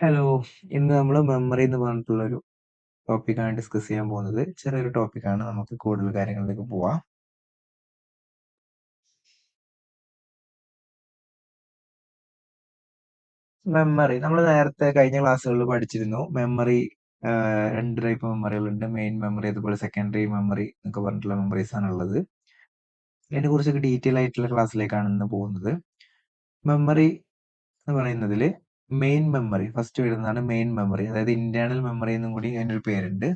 Hello. ഇന്ന് നമ്മൾ memory എന്ന് പറഞ്ഞിട്ടുള്ളൊരു ടോപ്പിക്കാണ് ഡിസ്കസ് ചെയ്യാൻ പോകുന്നത്. ചെറിയൊരു ടോപ്പിക്കാണ്. നമുക്ക് കൂടുതൽ കാര്യങ്ങളിലേക്ക് പോവാം. മെമ്മറി. നമ്മൾ നേരത്തെ കഴിഞ്ഞ ക്ലാസ്സുകളിൽ പഠിച്ചിരുന്നു. മെമ്മറി രണ്ട് 2 ടൈപ്പ് മെമ്മറികളുണ്ട്. മെയിൻ മെമ്മറി അതുപോലെ സെക്കൻഡറി മെമ്മറി എന്നൊക്കെ പറഞ്ഞിട്ടുള്ള മെമ്മറീസ് ആണ് ഉള്ളത് ഇതിനെ കുറിച്ചൊക്കെ ഡീറ്റെയിൽ ആയിട്ടുള്ള ക്ലാസ്സിലേക്കാണ് ഇന്ന് പോകുന്നത്. മെമ്മറി എന്ന് പറയുന്നതിൽ മെയിൻ മെമ്മറി ഫസ്റ്റ് വരുന്നതാണ് മെയിൻ മെമ്മറി. അതായത് ഇന്റേണൽ മെമ്മറി എന്നും കൂടി അതിനൊരു പേരുണ്ട്.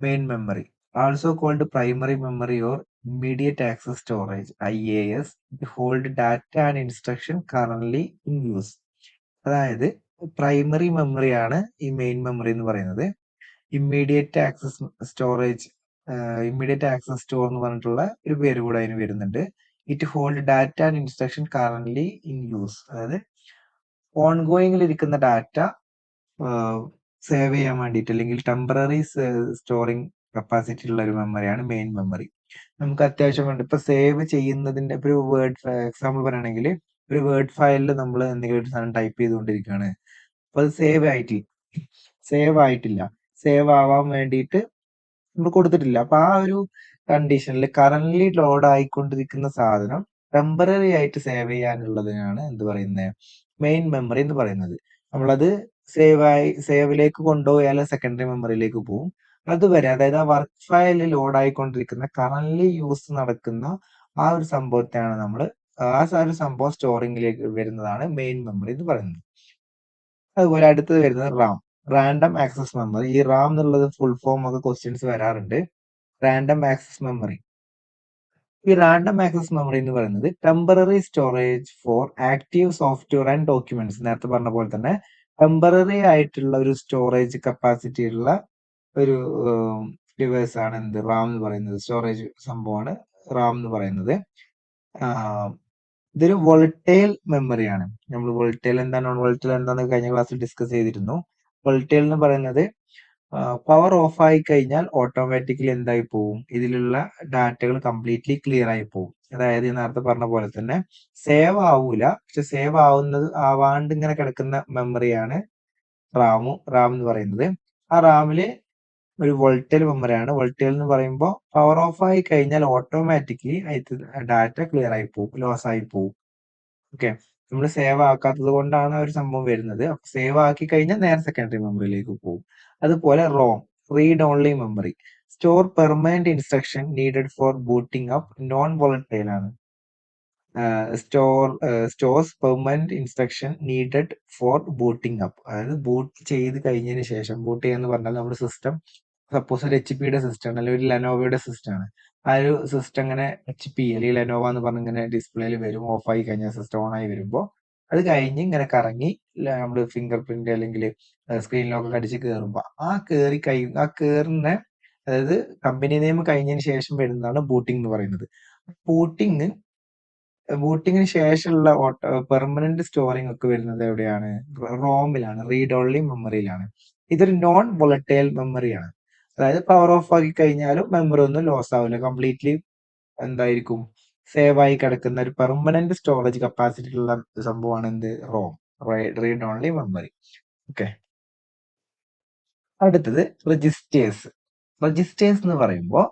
Main memory also called primary memory or immediate access storage I A S hold data and instruction current in use അതായത് പ്രൈമറി മെമ്മറി ആണ് ഈ മെയിൻ മെമ്മറി എന്ന് പറയുന്നത്. Immediate access storage immediate access store എന്ന് പറഞ്ഞിട്ടുള്ള ഒരു പേര് കൂടെ അതിന് വരുന്നുണ്ട്. It hold data and instruction current in use അതായത് ഓൺഗോയിങ്ങിൽ ഇരിക്കുന്ന ഡാറ്റ സേവ് ചെയ്യാൻ വേണ്ടിയിട്ട് അല്ലെങ്കിൽ ടെമ്പററി സ്റ്റോറിങ് കപ്പാസിറ്റി ഉള്ള ഒരു മെമ്മറിയാണ് മെയിൻ മെമ്മറി നമുക്ക് അത്യാവശ്യം വേണ്ട ഇപ്പൊ സേവ് ചെയ്യുന്നതിന്റെ ഒരു വേർഡ് എക്സാമ്പിൾ പറയുകയാണെങ്കിൽ ഒരു വേർഡ് ഫയലിൽ നമ്മൾ എന്തെങ്കിലും ഒരു സാധനം ടൈപ്പ് ചെയ്തുകൊണ്ടിരിക്കുകയാണ്. അപ്പൊ അത് സേവ് ആയിട്ടില്ല സേവ് ആയിട്ടില്ല. സേവ് ആവാൻ വേണ്ടിയിട്ട് നമ്മൾ കൊടുത്തിട്ടില്ല. അപ്പൊ ആ ഒരു കണ്ടീഷനിൽ കറന്റ് ലോഡ് ആയിക്കൊണ്ടിരിക്കുന്ന സാധനം ടെമ്പററി ആയിട്ട് സേവ് ചെയ്യാനുള്ളതിനാണ് എന്ത് പറയുന്നത് മെയിൻ മെമ്മറി എന്ന് പറയുന്നത്. നമ്മളത് സേവ് ആയി സേവിലേക്ക് കൊണ്ടുപോയാൽ സെക്കൻഡറി മെമ്മറിയിലേക്ക് പോകും അതുവരെ അതായത് ആ വർക്ക് ഫയലിൽ ലോഡ് ആയിക്കൊണ്ടിരിക്കുന്ന കറന്റ് യൂസ് നടക്കുന്ന ആ ഒരു സംഭവത്തെയാണ് നമ്മൾ ആ ഒരു സംഭവം സ്റ്റോറിംഗിലേക്ക് വരുന്നതാണ് മെയിൻ മെമ്മറി എന്ന് പറയുന്നത്. അതുപോലെ അടുത്തത് വരുന്നത് റാം റാൻഡം ആക്സസ് മെമ്മറി ഈ റാം എന്നുള്ളത് ഫുൾ ഫോം ഒക്കെ ക്വസ്റ്റ്യൻസ് വരാറുണ്ട്. റാൻഡം ആക്സസ് മെമ്മറി ഈ റാൻഡം ആക്സസ് മെമ്മറി എന്ന് പറയുന്നത് temporary storage for active software and documents നേരത്തെ പറഞ്ഞ പോലെ തന്നെ ടെമ്പററി ആയിട്ടുള്ള ഒരു സ്റ്റോറേജ് കപ്പാസിറ്റി ഉള്ള ഒരു ഡിവൈസ് ആണ് എന്ത്? റാം എന്ന് പറയുന്നത്. സ്റ്റോറേജ് സംഭവമാണ് റാം എന്ന് പറയുന്നത്. ഇതൊരു വോൾട്ടൈൽ മെമ്മറിയാണ് നമ്മൾ വോൾട്ടൈൽ എന്താണ് നോൺ വോൾട്ടൈൽ എന്താണെന്ന് കഴിഞ്ഞ ക്ലാസ്സിൽ ഡിസ്കസ് ചെയ്തിരുന്നു. വോൾട്ടൈൽ എന്ന് പറയുന്നത് പവർ ഓഫ് ആയി കഴിഞ്ഞാൽ ഓട്ടോമാറ്റിക്കലി എന്തായി പോവും? ഇതിലുള്ള ഡാറ്റകൾ കംപ്ലീറ്റ്ലി ക്ലിയർ ആയി പോവും. അതായത് നേരത്തെ പറഞ്ഞ പോലെ തന്നെ സേവ് ആവൂല. പക്ഷെ സേവ് ആവുന്നത് ആവാണ്ട് ഇങ്ങനെ കിടക്കുന്ന മെമ്മറിയാണ് റാമു റാം എന്ന് പറയുന്നത്. ആ റാമിൽ ഒരു വോൾട്ടേൽ മെമ്മറിയാണ് വോൾട്ടേൽ എന്ന് പറയുമ്പോൾ പവർ ഓഫ് ആയി കഴിഞ്ഞാൽ ഓട്ടോമാറ്റിക്കലി ഡാറ്റ ക്ലിയർ ആയി പോവും ലോസ് ആയി പോവും. ഓക്കെ നമ്മൾ സേവ് ആക്കാത്തത് കൊണ്ടാണ് ഒരു സംഭവം വരുന്നത്. സേവ് ആക്കി കഴിഞ്ഞാൽ നേരെ സെക്കൻഡറി മെമ്മറിയിലേക്ക് പോകും അതുപോലെ ROM read only memory store permanent instruction needed for booting up non volatile ആണ് store stores permanent instruction needed for booting up അതായത് ബൂട്ട് ചെയ്ത് കഴിഞ്ഞതിന് ശേഷം ബൂട്ട് ചെയ്യാന്ന് പറഞ്ഞാൽ നമ്മുടെ സിസ്റ്റം സപ്പോസ് ഒരു എച്ച് പിയുടെ സിസ്റ്റം അല്ലെങ്കിൽ ഒരു ലെനോവയുടെ സിസ്റ്റം ആണ്. ആ ഒരു സിസ്റ്റം ഇങ്ങനെ എച്ച് പി അല്ലെങ്കിൽ ലെനോവ എന്ന് പറഞ്ഞ് ഇങ്ങനെ ഡിസ്പ്ലേയിൽ വരും ഓഫ് ആയി കഴിഞ്ഞാൽ സിസ്റ്റം ഓൺ ആയി വരുമ്പോൾ അത് കഴിഞ്ഞ് ഇങ്ങനെ കറങ്ങി നമ്മൾ ഫിംഗർ പ്രിന്റ് അല്ലെങ്കിൽ സ്ക്രീൻ ലോക്ക് അടിച്ച് കയറുമ്പോൾ ആ കയറി കഴി ആ കയറുന്ന അതായത് കമ്പനി നെയിം കഴിഞ്ഞതിന് ശേഷം വരുന്നതാണ് ബൂട്ടിംഗ് എന്ന് പറയുന്നത്. ബൂട്ടിംഗ് ബൂട്ടിങ്ങിന് ശേഷമുള്ള പെർമനന്റ് സ്റ്റോറിംഗ് ഒക്കെ വരുന്നത് എവിടെയാണ്? റോമിലാണ് റീഡ് ഓൺലി മെമ്മറിയിലാണ് ഇതൊരു നോൺ വൊളറ്റൈൽ മെമ്മറിയാണ് അതായത് പവർ ഓഫ് ആക്കി കഴിഞ്ഞാലും മെമ്മറി ഒന്നും ലോസ് ആവില്ല കംപ്ലീറ്റ്ലി എന്തായിരിക്കും? സേവ് ആയി കിടക്കുന്ന ഒരു പെർമനന്റ് സ്റ്റോറേജ് കപ്പാസിറ്റി ഉള്ള സംഭവമാണ് എന്ത്? ROM read only memory okay അടുത്തത് രജിസ്റ്റേഴ്സ് രജിസ്റ്റേഴ്സ് എന്ന് പറയുമ്പോൾ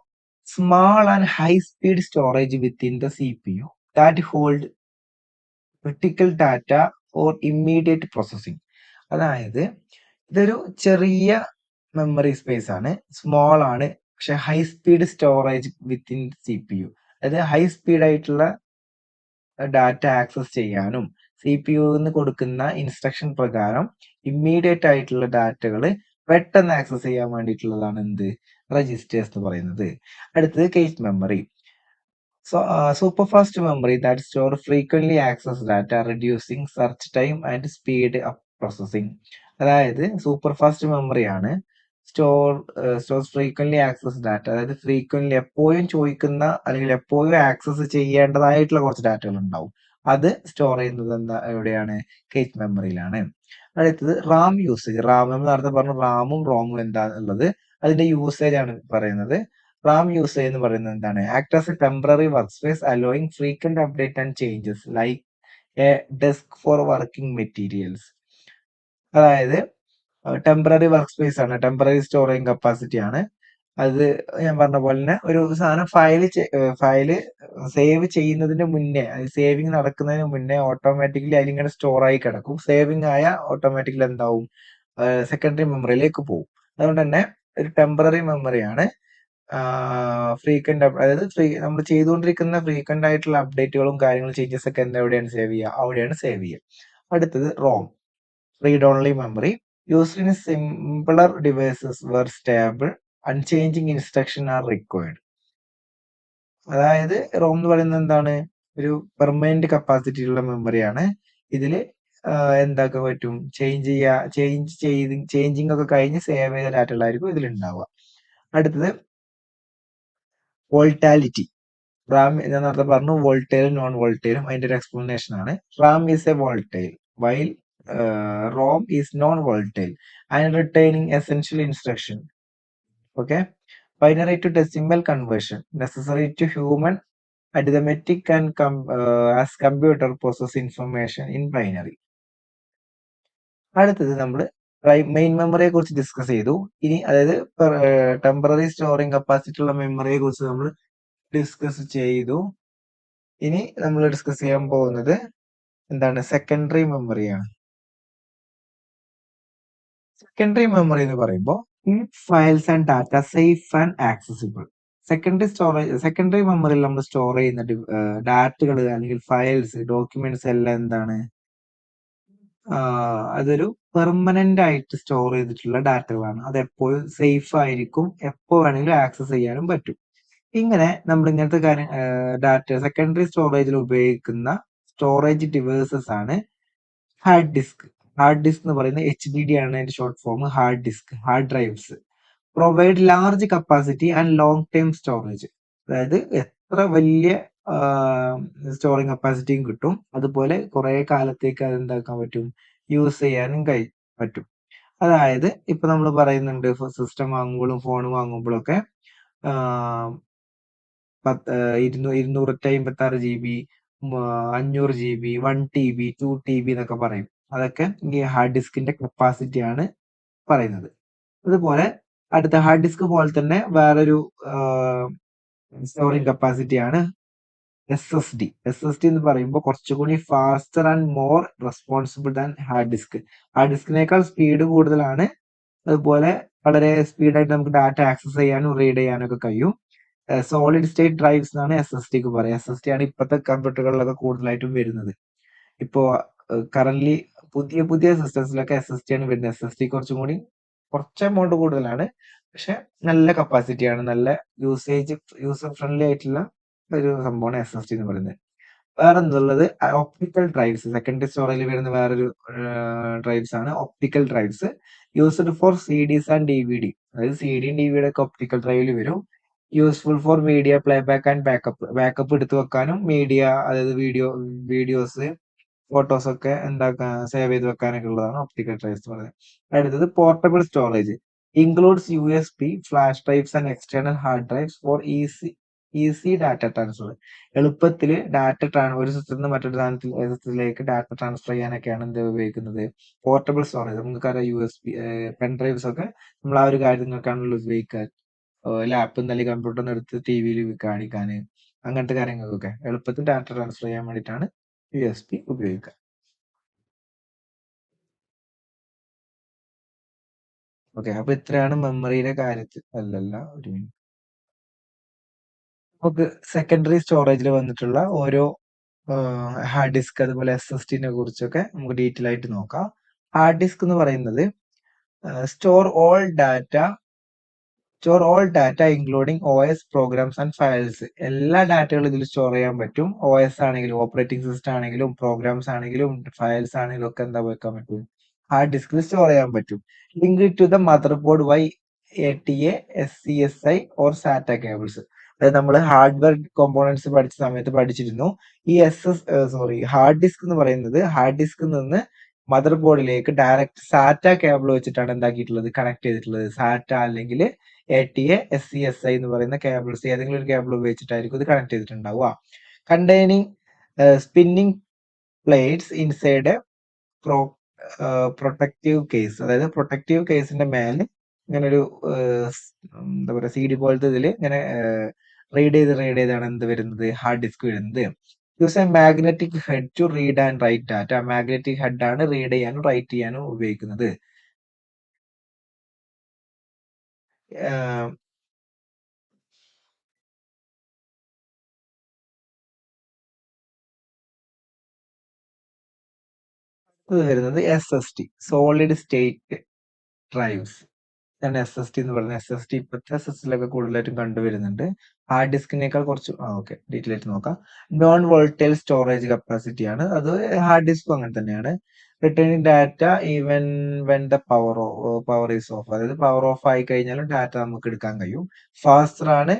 small and high speed storage within the C P U that hold critical data for immediate processing അതായത് ഇതൊരു ചെറിയ മെമ്മറി സ്പേസ് ആണ്. സ്മോൾ ആണ്. പക്ഷെ high speed storage within C P U അതായത് ഹൈ സ്പീഡ് ആയിട്ടുള്ള ഡാറ്റ ആക്സസ് ചെയ്യാനും C P യുന്ന് കൊടുക്കുന്ന ഇൻസ്ട്രക്ഷൻ പ്രകാരം ഇമ്മീഡിയറ്റ് ആയിട്ടുള്ള ഡാറ്റകൾ പെട്ടെന്ന് ആക്സസ് ചെയ്യാൻ വേണ്ടിയിട്ടുള്ളതാണ് എന്ത്? രജിസ്റ്റേഴ്സ് എന്ന് പറയുന്നത്. അടുത്തത് cache memory super fast memory that store frequently access data reducing search time and speed up processing അതായത് സൂപ്പർ ഫാസ്റ്റ് മെമ്മറി ആണ്. Store stores frequently access data അതായത് ഫ്രീക്വൻലി എപ്പോഴും ചോദിക്കുന്ന അല്ലെങ്കിൽ എപ്പോഴും ആക്സസ് ചെയ്യേണ്ടതായിട്ടുള്ള കുറച്ച് ഡാറ്റകൾ ഉണ്ടാവും. അത് സ്റ്റോർ ചെയ്യുന്നത് എന്താ എവിടെയാണ്? കേറ്റ് മെമ്മറിയിലാണ് അടുത്തത് റാം യൂസേജ് റാം എന്ന് നേരത്തെ പറഞ്ഞു റാമും റോമും എന്താ ഉള്ളത്? അതിന്റെ യൂസേജ് ആണ് പറയുന്നത്. റാം യൂസേജ് എന്ന് പറയുന്നത് എന്താണ്? Act as a temporary work space allowing frequent update and changes like a desk for working materials അതായത് ടെമ്പററി വർക്ക് സ്പേസ് ആണ്. ടെമ്പററി സ്റ്റോറേജ് കപ്പാസിറ്റി ആണ്. അത് ഞാൻ പറഞ്ഞ പോലെ തന്നെ ഒരു സാധനം ഫയൽ ഫയൽ സേവ് ചെയ്യുന്നതിന് മുന്നേ സേവിങ് നടക്കുന്നതിന് മുന്നേ ഓട്ടോമാറ്റിക്കലി അതിലിങ്ങനെ സ്റ്റോർ ആയി കിടക്കും. സേവിങ് ആയ ഓട്ടോമാറ്റിക്കലി എന്താവും? സെക്കൻഡറി മെമ്മറിയിലേക്ക് പോകും. അതുകൊണ്ട് തന്നെ ഒരു ടെമ്പററി മെമ്മറിയാണ് ഫ്രീക്വന്റ് അതായത് ഫ്രീ നമ്മൾ ചെയ്തുകൊണ്ടിരിക്കുന്ന ഫ്രീക്വന്റ് ആയിട്ടുള്ള അപ്ഡേറ്റുകളും കാര്യങ്ങളും ചേഞ്ചസ് ഒക്കെ എന്താ എവിടെയാണ് സേവ് ചെയ്യുക? അവിടെയാണ് സേവ് ചെയ്യുക. അടുത്തത് ROM read only memory used in simpler devices where stable unchanging instruction are required അതായത് റോം എന്ന് പറയുന്നത് എന്താണ്? ഒരു പെർമനന്റ് കപ്പാസിറ്റി ഉള്ള മെമ്മറിയാണ് ഇതിൽ എന്താക്കാൻ പറ്റും? ചേഞ്ച് ചെയ്യാ ചേഞ്ച് ചെയ്ത് ചേഞ്ചിങ് ഒക്കെ കഴിഞ്ഞ് സേവ് ചെയ്ത ഡാറ്റകളായിരിക്കും ഇതിൽ ഉണ്ടാവുക അടുത്തത് വോൾട്ടാലിറ്റി റാം ഞാൻ നേരത്തെ പറഞ്ഞു വോൾട്ടേലും നോൺ വോൾട്ടേലും അതിന്റെ ഒരു എക്സ്പ്ലനേഷൻ ആണ്. RAM is a volatile while ROM is non volatile and retaining essential instruction okay? Binary to decimal conversion. Necessary to human arithmetic and com uh, as computer process information in binary. അടുത്തത് നമ്മൾ main മെമ്മറിയെ കുറിച്ച് discuss ചെയ്തു. ഇനി അതായത് temporary storing capacity ഉള്ള മെമ്മറിയെ കുറിച്ച് നമ്മൾ discuss ചെയ്തു. ഇനി നമ്മൾ ഡിസ്കസ് ചെയ്യാൻ പോകുന്നത് എന്താണ്? സെക്കൻഡറി മെമ്മറിയാണ് സെക്കൻഡറി മെമ്മറി എന്ന് പറയുമ്പോൾ files and data safe and accessible secondary storage secondary മെമ്മറിയിൽ നമ്മൾ സ്റ്റോർ ചെയ്യുന്ന ഡാറ്റകൾ അല്ലെങ്കിൽ ഫയൽസ് ഡോക്യുമെന്റ്സ് എല്ലാം എന്താണ്? അതൊരു പെർമനന്റ് ആയിട്ട് സ്റ്റോർ ചെയ്തിട്ടുള്ള ഡാറ്റകളാണ് അത് എപ്പോഴും സേഫ് ആയിരിക്കും. എപ്പോ വേണമെങ്കിലും ആക്സസ് ചെയ്യാനും പറ്റും. ഇങ്ങനെ നമ്മൾ ഇങ്ങനത്തെ കാര്യം ഡാറ്റ സെക്കൻഡറി സ്റ്റോറേജിൽ ഉപയോഗിക്കുന്ന സ്റ്റോറേജ് ഡിവൈസസ് ആണ് ഹാർഡ് ഡിസ്ക് ഹാർഡ് ഡിസ്ക് എന്ന് പറയുന്നത് എച്ച് ഡി ഡി ആണ് അതിന്റെ short form hard disk hard drives provide large capacity and long time storage അതായത് എത്ര വലിയ സ്റ്റോറിങ് കപ്പാസിറ്റിയും കിട്ടും. അതുപോലെ കുറെ കാലത്തേക്ക് അത് എന്താക്കാൻ പറ്റും? യൂസ് ചെയ്യാനും കഴി പറ്റും. അതായത് ഇപ്പൊ നമ്മൾ പറയുന്നുണ്ട് സിസ്റ്റം വാങ്ങുമ്പോഴും ഫോൺ വാങ്ങുമ്പോഴൊക്കെ പത്ത് ഇരുന്നൂ ഇരുന്നൂറ്റി അമ്പത്തി ആറ് ജി ബി അഞ്ഞൂറ് G B one T B two T B എന്നൊക്കെ പറയും. അതൊക്കെ ഈ ഹാർഡ് ഡിസ്കിന്റെ കപ്പാസിറ്റി ആണ് പറയുന്നത്. അതുപോലെ അടുത്ത ഹാർഡ് ഡിസ്ക് പോലെ തന്നെ വേറൊരു സ്റ്റോറിംഗ് കപ്പാസിറ്റി ആണ് S S D S S D എന്ന് പറയുമ്പോൾ കുറച്ചുകൂടി faster and more responsible than hard disk hard ഡിസ്കിനേക്കാൾ speed കൂടുതലാണ്. അതുപോലെ വളരെ സ്പീഡായിട്ട് നമുക്ക് ഡാറ്റ ആക്സസ് ചെയ്യാനും റീഡ് ചെയ്യാനും ഒക്കെ കഴിയും. സോളിഡ് സ്റ്റേറ്റ് ഡ്രൈവ്സ് എന്നാണ് എസ് എസ് ഡിക്ക് പറയുക എസ് എസ് ഡി ആണ് ഇപ്പോഴത്തെ കമ്പ്യൂട്ടറുകളിലൊക്കെ കൂടുതലായിട്ടും വരുന്നത്. ഇപ്പോ കറന്റ് പുതിയ പുതിയ സിസ്റ്റംസിലൊക്കെ എസ് എസ് ടി ആണ് വരുന്നത് എസ് എസ് ടി കുറച്ചും കൂടി കുറച്ച് എമൗണ്ട് കൂടുതലാണ്. പക്ഷെ നല്ല കപ്പാസിറ്റി ആണ്. നല്ല യൂസേജ് യൂസർ ഫ്രണ്ട്ലി ആയിട്ടുള്ള ഒരു സംഭവമാണ് എസ് എസ് ടി എന്ന് പറയുന്നത്. വേറെ എന്തുള്ളത്? ഒപ്റ്റിക്കൽ ഡ്രൈവ്സ് സെക്കൻഡറി സ്റ്റോറേജിൽ വരുന്ന വേറൊരു ഡ്രൈവ്സ് ആണ് optical drives used for C Ds and D V D അതായത് C D D V D ഒക്കെ ഒപ്റ്റിക്കൽ ഡ്രൈവിൽ വരും. Useful for media playback and backup backup എടുത്തു വെക്കാനും മീഡിയ അതായത് വീഡിയോ വീഡിയോസ് ഫോട്ടോസ് ഒക്കെ എന്താക്കാൻ സേവ് ചെയ്ത് വെക്കാനൊക്കെ ഉള്ളതാണ് ഒപ്റ്റിക്കൽ ഡ്രൈവ്സ് എന്ന് പറയുന്നത്. അടുത്തത് portable storage includes U S B flash drives and external hard drives for easy easy data transfer എളുപ്പത്തിൽ ഡാറ്റ ട്രാൻ ഒരു സിസ്റ്റത്തിൽ നിന്ന് മറ്റൊരു സിസ്റ്റത്തിലേക്ക് ഡാറ്റ ട്രാൻസ്ഫർ ചെയ്യാനൊക്കെയാണ് എന്ത് ഉപയോഗിക്കുന്നത്. പോർട്ടബിൾ സ്റ്റോറേജ് നമുക്കറിയാം U S B pen drives ഒക്കെ നമ്മൾ ആ ഒരു കാര്യങ്ങൾക്കാണല്ലോ ഉപയോഗിക്കുക ലാപ്പ് അല്ലെങ്കിൽ നിന്ന് എടുത്ത് ടി വിയിൽ കാണിക്കാൻ അങ്ങനത്തെ കാര്യങ്ങൾക്കൊക്കെ. എളുപ്പത്തിൽ ഡാറ്റ ട്രാൻസ്ഫർ ചെയ്യാൻ വേണ്ടിയിട്ടാണ് യു എസ് പി ഉപയോഗിക്കാം ഓക്കെ അപ്പൊ ഇത്രയാണ് മെമ്മറിയുടെ കാര്യത്തിൽ അല്ലല്ല ഒരു മിനിറ്റ് നമുക്ക് സെക്കൻഡറി സ്റ്റോറേജിൽ വന്നിട്ടുള്ള ഓരോ ഹാർഡ് ഡിസ്ക് അതുപോലെ എസ് എസ് ടിനെ കുറിച്ചൊക്കെ നമുക്ക് ഡീറ്റെയിൽ ആയിട്ട് നോക്കാം. ഹാർഡ് ഡിസ്ക് എന്ന് പറയുന്നത് store all data store all data including O S programs and files എല്ലാ ഡാറ്റകളും ഇതിൽ സ്റ്റോർ ചെയ്യാൻ പറ്റും. എസ് ആണെങ്കിലും ഓപ്പറേറ്റിംഗ് സിസ്റ്റം ആണെങ്കിലും പ്രോഗ്രാംസ് ആണെങ്കിലും ഫയൽസ് ആണെങ്കിലും ഒക്കെ എന്താ വെക്കാൻ പറ്റും? ഹാർഡ് ഡിസ്കിൽ സ്റ്റോർ ചെയ്യാൻ പറ്റും. Link to the motherboard via A T A S C S I or SATA cables അതായത് നമ്മൾ ഹാർഡ്വെയർ കോമ്പോണൻസ് പഠിച്ച സമയത്ത് പഠിച്ചിരുന്നു. ഈ S S sorry hard disk എന്ന് പറയുന്നത് ഹാർഡ് ഡിസ്കിൽ നിന്ന് മദർ ബോർഡിലേക്ക് ഡയറക്റ്റ് സാറ്റ കേബിൾ വെച്ചിട്ടാണ് എന്താക്കിയിട്ടുള്ളത് കണക്ട് ചെയ്തിട്ടുള്ളത്. സാറ്റ അല്ലെങ്കിൽ A T A S C S I എന്ന് പറയുന്ന കേബിൾസ് ഏതെങ്കിലും ഒരു കേബിൾ ഉപയോഗിച്ചിട്ടായിരിക്കും ഇത് connect ചെയ്തിട്ടുണ്ടാവുക. Containing spinning plates inside protective case അതായത് പ്രൊട്ടക്റ്റീവ് കേസിന്റെ മേലെ ഇങ്ങനെ ഒരു എന്താ പറയുക സി ഡി പോലത്തെ ഇതിൽ ഇങ്ങനെ റീഡ് ചെയ്ത് റീഡ് ചെയ്താണ് എന്ത് വരുന്നത്? ഹാർഡ് ഡിസ്ക് വരുന്നത്. Use a magnetic head to read and write data magnetic head ആണ് റീഡ് ചെയ്യാനും റൈറ്റ് ചെയ്യാനും ഉപയോഗിക്കുന്നത്. ഇത് വരുന്നത് S S T solid state drives ഇതാണ് എസ് എസ് ടി എന്ന് പറയുന്നത്. എസ് എസ് ടി ഇപ്പോഴത്തെ എസ് എസ് ടിയിലൊക്കെ കൂടുതലായിട്ടും കണ്ടുവരുന്നുണ്ട്. ഹാർഡ് ഡിസ്കിനേക്കാൾ കുറച്ച് ആ ഓക്കെ ഡീറ്റെയിൽ ആയിട്ട് നോക്കാം. നോൺ വോൾട്ടൈൽ സ്റ്റോറേജ് കപ്പാസിറ്റി ആണ്. അത് ഹാർഡ് ഡിസ്കും അങ്ങനെ തന്നെയാണ്. Returning data even when the power power is off അതായത് പവർ ഓഫ് ആയി കഴിഞ്ഞാലും ഡാറ്റ നമുക്ക് എടുക്കാൻ കഴിയും. ഫാസ്റ്റർ ആണ്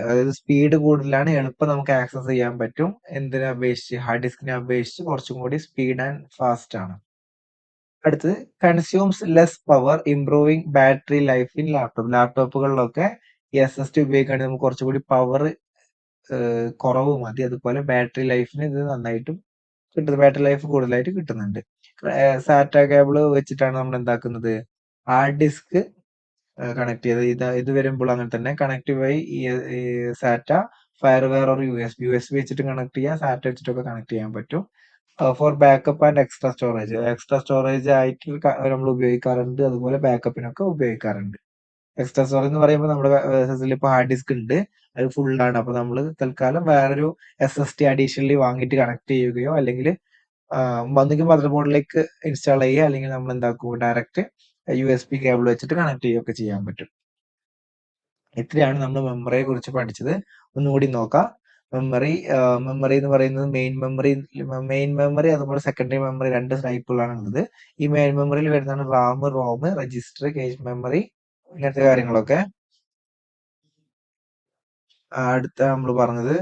അതായത് സ്പീഡ് കൂടുതലാണ് എളുപ്പം നമുക്ക് ആക്സസ് ചെയ്യാൻ പറ്റും. എന്തിനെ അപേക്ഷിച്ച് ഹാർഡ് ഡിസ്കിനെ അപേക്ഷിച്ച് കുറച്ചും കൂടി സ്പീഡ് ആൻഡ് ഫാസ്റ്റ് ആണ്. അടുത്തത് consumes less power improving battery life in laptop ലാപ്ടോപ്പുകളിലൊക്കെ S S T ഉപയോഗിക്കുകയാണെങ്കിൽ നമുക്ക് കുറച്ചുകൂടി പവർ കുറവ് മതി. അതുപോലെ ബാറ്ററി ലൈഫിന് ഇത് നന്നായിട്ടും കിട്ടുന്നത് ബാറ്ററി ലൈഫ് കൂടുതലായിട്ട് കിട്ടുന്നുണ്ട്. സാറ്റ കേബിൾ വെച്ചിട്ടാണ് നമ്മൾ എന്താക്കുന്നത്? ഹാർഡ് ഡിസ്ക് കണക്ട് ചെയ്ത് ഇത് ഇത് വരുമ്പോൾ അങ്ങനെ തന്നെ connect via SATA firewire or U S U S B വെച്ചിട്ട് കണക്ട് ചെയ്യാം സാറ്റ വെച്ചിട്ടൊക്കെ കണക്ട് ചെയ്യാൻ പറ്റും. For backup and extra storage extra storage ആയിട്ട് നമ്മൾ ഉപയോഗിക്കാറുണ്ട്. അതുപോലെ ബാക്കപ്പിനൊക്കെ ഉപയോഗിക്കാറുണ്ട്. എക്സ്ട്രാ സ്റ്റോറേജ് എന്ന് പറയുമ്പോൾ നമ്മുടെ എസ് എസ് ഇപ്പോൾ ഹാർഡ് ഡിസ്ക് ഉണ്ട്. അത് ഫുൾ ആണ്. അപ്പൊ നമ്മൾ തൽക്കാലം വേറൊരു എസ് എസ് ടി അഡീഷണലി വാങ്ങിയിട്ട് കണക്ട് ചെയ്യുകയോ അല്ലെങ്കിൽ വന്നെങ്കിൽ മദർ ബോർഡിലേക്ക് ഇൻസ്റ്റാൾ ചെയ്യുക അല്ലെങ്കിൽ നമ്മൾ എന്താക്കും direct U S B cable വെച്ചിട്ട് കണക്ട് ചെയ്യുകയൊക്കെ ചെയ്യാൻ പറ്റും. ഇത്രയാണ് നമ്മൾ മെമ്മറിയെ കുറിച്ച് പഠിച്ചത്. ഒന്നുകൂടി നോക്കാം. മെമ്മറി മെമ്മറി എന്ന് പറയുന്നത് മെയിൻ മെമ്മറി മെയിൻ മെമ്മറി അതുപോലെ സെക്കൻഡറി മെമ്മറി രണ്ട് ടൈപ്പുകളാണ് ഉള്ളത്. ഈ മെയിൻ മെമ്മറിയിൽ വരുന്നതാണ് RAM ROM register cache memory ഇങ്ങനത്തെ കാര്യങ്ങളൊക്കെ. അടുത്ത നമ്മൾ പറഞ്ഞത്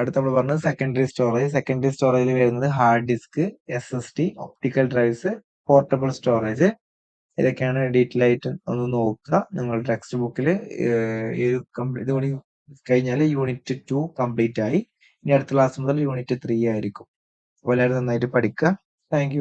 അടുത്ത നമ്മൾ പറഞ്ഞത് സെക്കൻഡറി സ്റ്റോറേജ് സെക്കൻഡറി സ്റ്റോറേജിൽ വരുന്നത് hard disk S S T optical drives portable storage ഇതൊക്കെയാണ് ഡീറ്റെയിൽ ആയിട്ട് ഒന്ന് നോക്കുക. നിങ്ങളുടെ ടെക്സ്റ്റ് ബുക്കിൽ ഈ കൂടി കഴിഞ്ഞാൽ യൂണിറ്റ് ടു കംപ്ലീറ്റ് ആയി. ഇനി അടുത്ത ക്ലാസ് മുതൽ യൂണിറ്റ് ത്രീ ആയിരിക്കും. അപ്പോൾ എല്ലാവരും നന്നായിട്ട് പഠിക്കുക. താങ്ക്